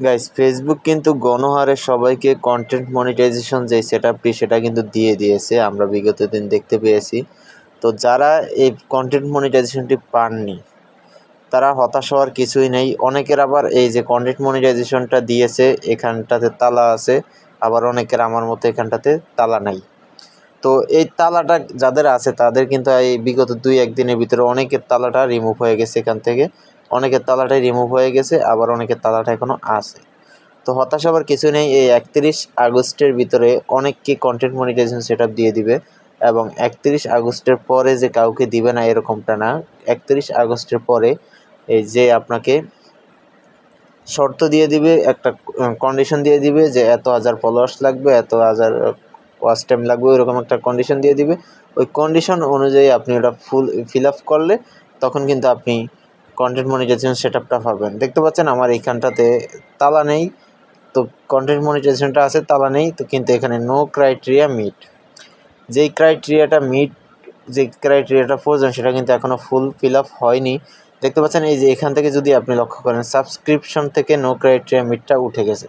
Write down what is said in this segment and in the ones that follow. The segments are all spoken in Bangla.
গাইস ফেসবুক কিন্তু গণহারে সবাইকে কন্টেন্ট মনিটাইজেশন যে সেট আপটি সেটা কিন্তু দিয়ে দিয়েছে। আমরা বিগত দিন দেখতে পেয়েছি। তো যারা এই কন্টেন্ট মনিটাইজেশনটি পাননি, তারা হতাশ হওয়ার কিছুই নেই। অনেকের আবার এই যে কন্টেন্ট মনিটাইজেশনটা দিয়েছে, এখানটাতে তালা আছে। আবার অনেকের আমার মতো এখানটাতে তালা নাই। তো এই তালাটা যাদের আছে, তাদের কিন্তু এই বিগত দুই একদিনের ভিতরে অনেকের তালাটা রিমুভ হয়ে গেছে এখান থেকে। অনেকের তালাটাই রিমুভ হয়ে গেছে, আবার অনেকের তালাটা এখনও আছে। তো হতাশ হবার কিছু নেই, এই একত্রিশ আগস্টের ভিতরে অনেককে কন্টেন্ট মনিটাইজেশন সেট দিয়ে দিবে এবং একত্রিশ আগস্টের পরে যে কাউকে দিবে না এরকমটা না, একত্রিশ আগস্টের পরে এই যে আপনাকে শর্ত দিয়ে দিবে, একটা কন্ডিশন দিয়ে দিবে যে এত হাজার ফলোয়ার্স লাগবে, এত হাজার ওয়াচ টাইম লাগবে, ওইরকম একটা কন্ডিশন দিয়ে দিবে। ওই কন্ডিশন অনুযায়ী আপনি ওটা ফুল ফিল আপ করলে তখন কিন্তু আপনি কন্টেন্ট মনিটাইজেশন সেট আপটা পাবেন দেখতে পাচ্ছেন আমার এইখানটাতে তালা নেই, তো কন্টেন্ট মনিটাইজেশনটা আছে, তালা নেই, তো কিন্তু এখানে নো ক্রাইটেরিয়া মিট যেই ক্রাইটেরিয়াটা মিট যে ক্রাইটেরিয়াটা প্রয়োজন সেটা কিন্তু এখনও ফুল ফিল আপ হয়নি। দেখতে পাচ্ছেন এই যে এখান থেকে যদি আপনি লক্ষ্য করেন সাবস্ক্রিপশন থেকে নো ক্রাইটেরিয়া মিটটা উঠে গেছে।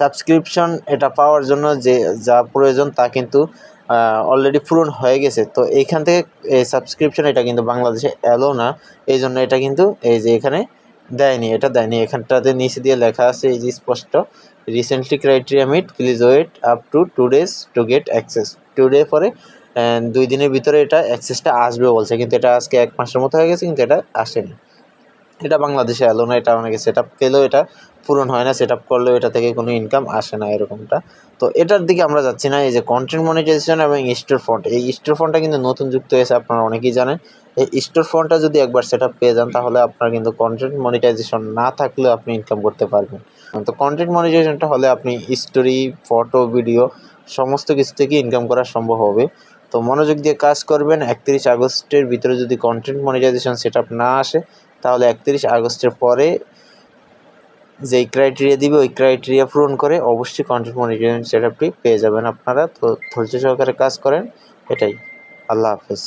সাবস্ক্রিপশন এটা পাওয়ার জন্য যে যা প্রয়োজন তা কিন্তু অলরেডি পূরণ হয়ে গেছে। তো এইখান থেকে এই সাবস্ক্রিপশন এটা কিন্তু বাংলাদেশে এলো না। এই জন্য এটা কিন্তু এই যে এখানে দেয়নি, এটা দেয়নি। এখানটাতে নিচে দিয়ে লেখা আছে এই যে স্পষ্ট recently criteria meet please wait up to two days to get access to day পরে দুই দিনের ভিতরে এটা অ্যাক্সেসটা আসবে বলছে। কিন্তু এটা আজকে এক মাসের মতো হয়ে গেছে, কিন্তু এটা আসেনি। এটা বাংলাদেশে এলো না, এটা অনেকে সেট আপ পেলেও এটা। পূরণ হয় না সেট আপ করলেও এটা থেকে কোনো ইনকাম আসে না এরকমটা। তো এটার দিকে আমরা যাচ্ছি না, এই যে কন্টেন্ট মনিটাইজেশন এবং স্টোর ফন্ট এই স্টোর ফন্টটা কিন্তু নতুন যুক্ত হয়েছে, আপনারা অনেকেই জানেন। এই স্টোর ফন্টটা যদি একবার সেট আপ পেয়ে যান, তাহলে আপনার কিন্তু কন্টেন্ট মনিটাইজেশন না থাকলেও আপনি ইনকাম করতে পারবেন। তো কন্টেন্ট মনিটাইজেশনটা হলে আপনি স্টোরি ফটো ভিডিও সমস্ত কিছু থেকে ইনকাম করা সম্ভব হবে। তো মনোযোগ দিয়ে কাজ করবেন, একত্রিশ আগস্টের ভিতরে যদি কন্টেন্ট মনিটাইজেশন সেট না আসে, তাহলে একত্রিশ আগস্টের পরে যেই ক্রাইটেরিয়া দিবে, ওই ক্রাইটেরিয়া পূরণ করে অবশ্যই কন্টেন্ট মনিটরিং সেট আপটি পেয়ে যাবেন আপনারা। তো ধৈর্য সহকারে কাজ করেন, এটাই। আল্লাহ হাফেজ।